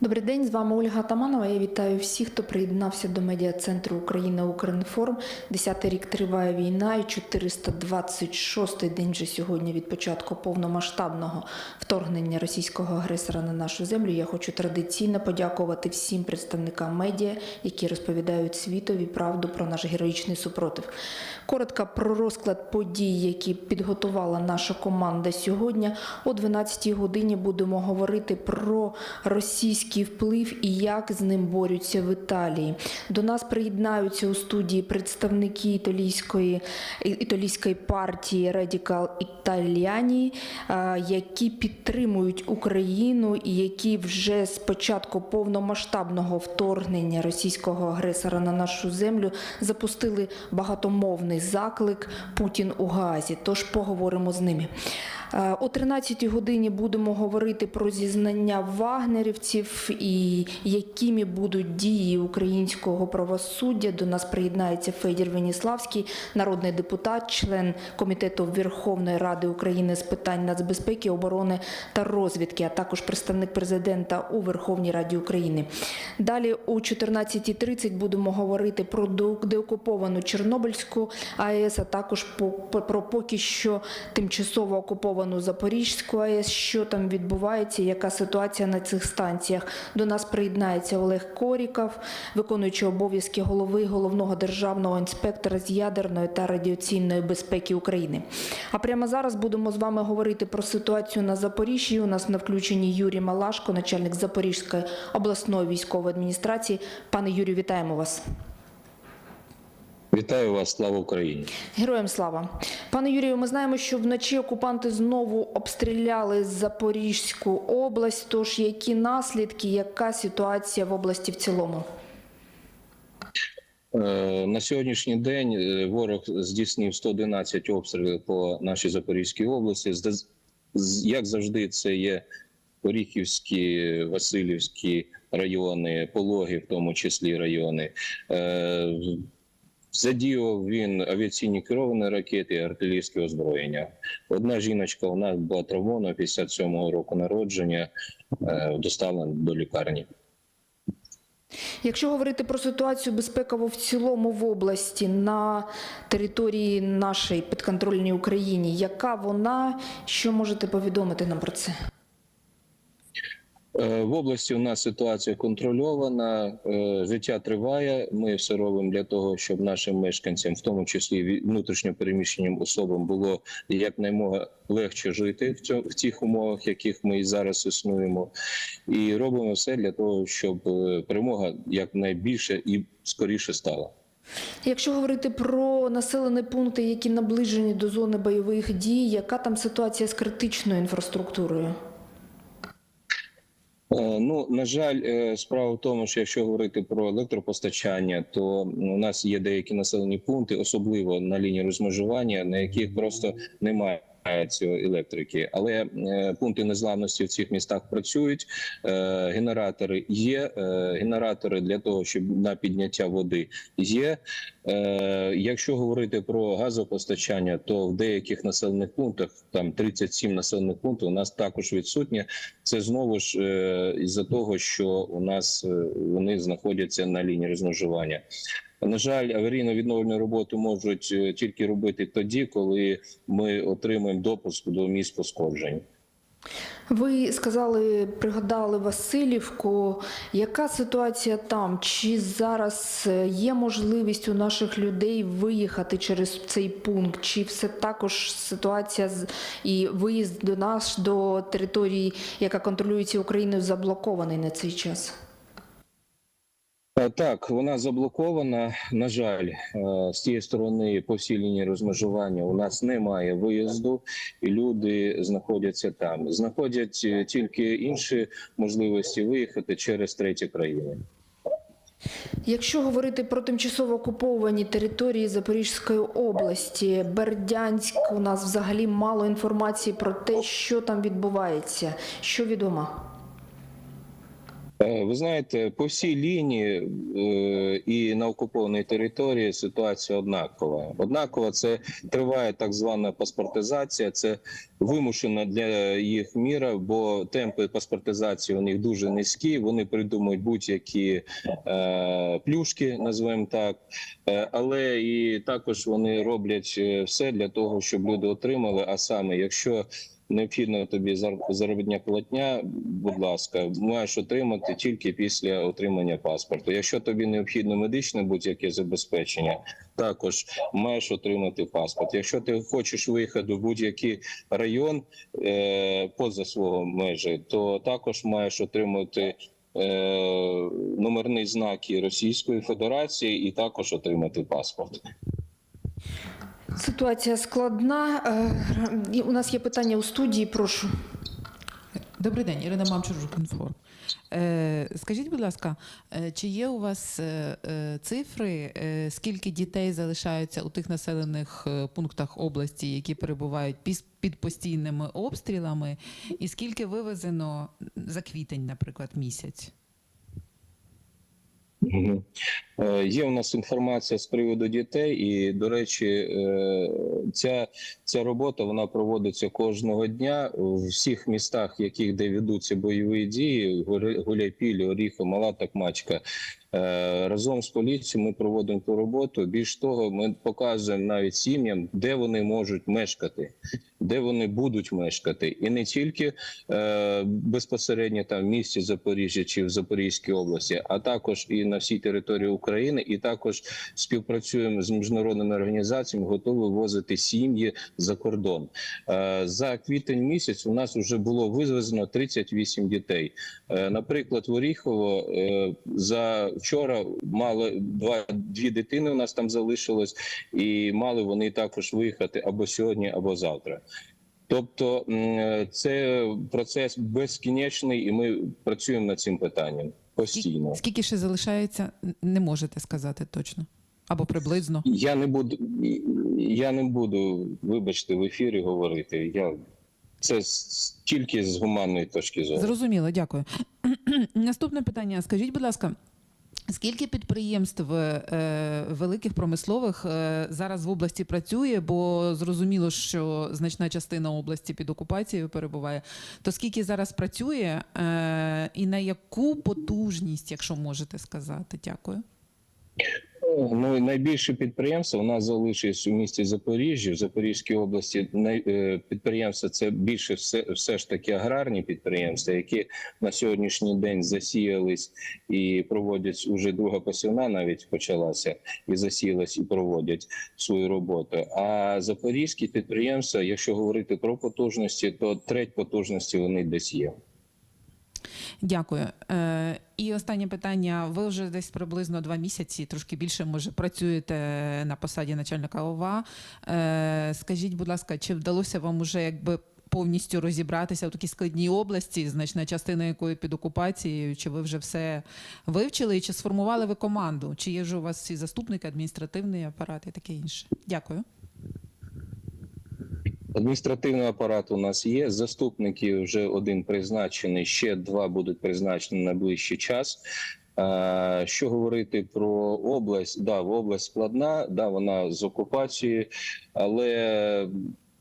Добрий день, з вами Ольга Таманова. Я вітаю всіх, хто приєднався до медіа центру Україна Укрінформ. Десятий рік триває війна, і 426-й день вже сьогодні від початку повномасштабного вторгнення російського агресора на нашу землю. Я хочу традиційно подякувати всім представникам медіа, які розповідають світові правду про наш героїчний супротив. Коротко про розклад подій, які підготувала наша команда сьогодні. О 12-й годині будемо говорити про російський вплив і як з ним борються в Італії. До нас приєднаються у студії представники італійської, італійської партії Радикал Італіані, які підтримують Україну і які вже з початку повномасштабного вторгнення російського агресора на нашу землю запустили багатомовний заклик Путін у Газі. Тож поговоримо з ними. О 13 годині будемо говорити про зізнання вагнерівців і якими будуть дії українського правосуддя. До нас приєднається Федір Веніславський, народний депутат, член комітету Верховної Ради України з питань нацбезпеки, оборони та розвідки, а також представник президента у Верховній Раді України. Далі о 14.30 будемо говорити про деокуповану Чорнобильську АЕС, а також про поки що тимчасово окуповану Запорізьку АЕС, що там відбувається, яка ситуація на цих станціях. До нас приєднається Олег Коріков, виконуючий обов'язки голови головного державного інспектора з ядерної та радіаційної безпеки України. А прямо зараз будемо з вами говорити про ситуацію на Запоріжжі. У нас на включенні Юрій Малашко, начальник Запорізької обласної військової адміністрації. Пане Юрію, вітаємо вас. Вітаю вас, слава Україні. Героям слава. Пане Юрію, ми знаємо, що вночі окупанти знову обстріляли Запорізьку область. Тож які наслідки, яка ситуація в області в цілому? Е, На сьогоднішній день е, ворог здійснив 111 обстрілів по нашій Запорізькій області. Як завжди, це є Оріхівські, Васильівські райони, Пологи, в тому числі райони. Задіяв він авіаційні керовані ракети і артилерійське озброєння. Одна жіночка у нас була травмована 57-го року народження, е, доставлена до лікарні. Якщо говорити про ситуацію безпекову в цілому в області на території нашої підконтрольній Україні, яка вона, що можете повідомити нам про це? Е, В області у нас ситуація контрольована, е, життя триває. Ми все робимо для того, щоб нашим мешканцям, в тому числі ві- внутрішньо переміщеним особам, було якнаймога легше жити в цьому тих умовах, яких ми і зараз існуємо, і робимо все для того, щоб е, перемога якнайбільше і скоріше стала. Якщо говорити про населені пункти, які наближені до зони бойових дій, яка там ситуація з критичною інфраструктурою? Е, Ну на жаль, е, справа в тому, що якщо говорити про електропостачання, то у нас є деякі населені пункти, особливо на лінії розмежування, на яких просто немає. Цієї електрики, але е, пункти незламності в цих містах працюють. Е, генератори є. Е, генератори для того, щоб на підняття води є. Якщо говорити про газопостачання, то в деяких населених пунктах, там 37 населених пунктів, у нас також відсутнє. Це знову ж із-за того, що у нас вони знаходяться на лінії розмежування. На жаль, аварійно відновлені роботи можуть е, тільки робити тоді, коли ми отримаємо допуск до місць пошкоджень. Ви сказали, пригадали Васильівку. Яка ситуація там? Чи зараз е, є можливість у наших людей виїхати через цей пункт? Чи все також ситуація і виїзд до нас до території, яка контролюється Україною, заблокований на цей час? Е, Так, вона заблокована. На жаль, е, з тієї сторони по всій лінії розмежування у нас немає виїзду, і люди знаходяться там. Знаходять е, тільки інші можливості виїхати через треті країни. Якщо говорити про тимчасово окуповані території Запорізької області, Бердянськ, у нас взагалі мало інформації про те, що там відбувається. Що відомо? Е, Ви знаєте, по всій лінії е, і на окупованій території ситуація однакова. Однакова це триває так звана паспортизація. Це вимушена для їх міра, бо темпи паспортизації у них дуже низькі. Вони придумують будь-які е, плюшки, називаємо так. Але і також вони роблять все для того, щоб люди отримали. А саме, якщо необхідна тобі зар- заробітня платня, будь ласка, маєш отримати тільки після отримання паспорту. Якщо тобі необхідно медичне будь-яке забезпечення, також маєш отримати паспорт. Якщо ти хочеш виїхати в будь-який район е, поза свого межі, то також маєш отримати. е, Номерні знаки Російської Федерації і також отримати паспорт. Ситуація складна. Е, У нас є питання у студії. Прошу. Добрий день, Ірина Мамчур, Жукінформ. Е, скажіть, будь ласка, е, чи є у вас цифри, скільки дітей залишаються у тих населених пунктах області, які перебувають під постійними обстрілами, і скільки вивезено за квітень, наприклад, місяць? Е, Є у нас інформація з приводу дітей, і до речі, е, ця, ця робота вона проводиться кожного дня в всіх містах, яких де ведуться бойові дії: Гуля- Гуляйпіль, Оріхо, Мала Такмачка. Е, Разом з поліцією ми проводимо ту роботу. Більш того, ми показуємо навіть сім'ям, де вони можуть мешкати, де вони будуть мешкати, і не тільки е, безпосередньо там в місті Запоріжжя чи в Запорізькій області, а також і на всій території України, і також співпрацюємо з міжнародними організаціями, готові вивозити сім'ї за кордон. Е, За квітень місяць у нас вже було вивезено 38 дітей. Е, Наприклад, в Оріхово е, за вчора мало два дві дитини. У нас там залишилось, і мали вони також виїхати або сьогодні, або завтра. Тобто це процес безкінечний, і ми працюємо над цим питанням постійно. Скільки ще залишається, не можете сказати точно. Або приблизно. Я не буду, я не буду, вибачте, в ефірі говорити. Я це тільки з гуманної точки зору. Зрозуміло, дякую. Наступне питання. Скажіть, будь ласка. Скільки підприємств е, великих промислових е, зараз в області працює? Бо зрозуміло, що значна частина області під окупацією перебуває. То скільки зараз працює, е, і на яку потужність, якщо можете сказати? Дякую. Ну найбільше підприємство у нас залишилось у місті Запоріжжя, в Запорізькій області. Е, Підприємства це більше все, все ж таки аграрні підприємства, які на сьогоднішній день засіялись і проводять уже друга посівна, навіть почалася і засіялась, і проводять свою роботу. А запорізькі підприємства, якщо говорити про потужності, то треть потужності вони десь є. Дякую. Е, і останнє питання. Ви вже десь приблизно два місяці, трошки більше, може, працюєте на посаді начальника ОВА. Е, скажіть, будь ласка, чи вдалося вам уже якби повністю розібратися в такій складній області, значна частина якої під окупацією? Чи ви вже все вивчили? І чи сформували ви команду? Чи є вже у вас всі заступники, адміністративний апарат і таке інше? Дякую. Адміністративний апарат у нас є. Заступники вже один призначений, ще два будуть призначені на ближчий час. Що говорити про область? Да, область складна, да, вона з окупацією, але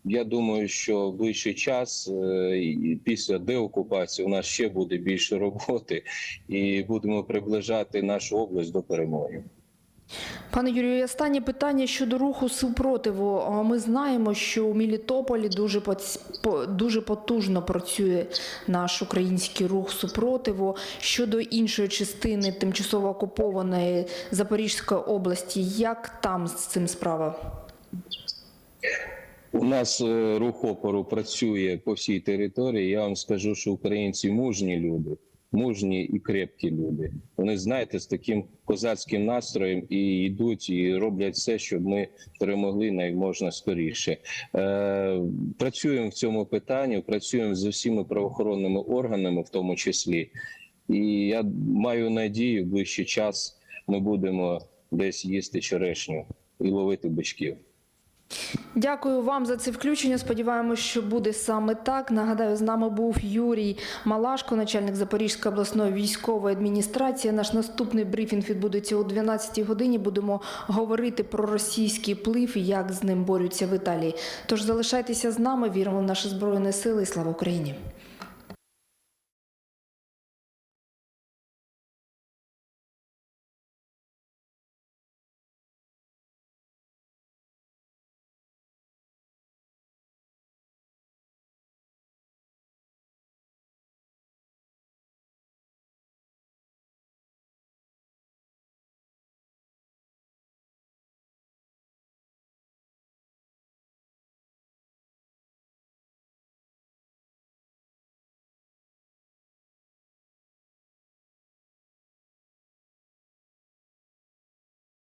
я думаю, що в ближчий час е, після деокупації у нас ще буде більше роботи, і будемо приближати нашу область до перемоги. Пане Юрію, останнє питання щодо руху супротиву. Ми знаємо, що у Мелітополі дуже дуже потужно працює наш український рух супротиву. Щодо іншої частини тимчасово окупованої Запорізької області, як там з цим справа? У нас е, рух опору працює по всій території. Я вам скажу, що українці мужні люди, мужні і крепкі люди. Вони знаєте, з таким козацьким настроєм і йдуть, і роблять все, щоб ми перемогли найможна скоріше. Е, працюємо в цьому питанні, працюємо з усіма правоохоронними органами, в тому числі. І я маю надію, в ближчий час ми будемо десь їсти черешню і ловити бичків. Дякую вам за це включення. Сподіваємось, що буде саме так. Нагадаю, з нами був Юрій Малашко, начальник Запорізької обласної військової адміністрації. Наш наступний брифінг відбудеться о 12 годині. Будемо говорити про російський вплив і як з ним борються в Італії. Тож залишайтеся з нами. Віримо в наші збройні сили. Слава Україні!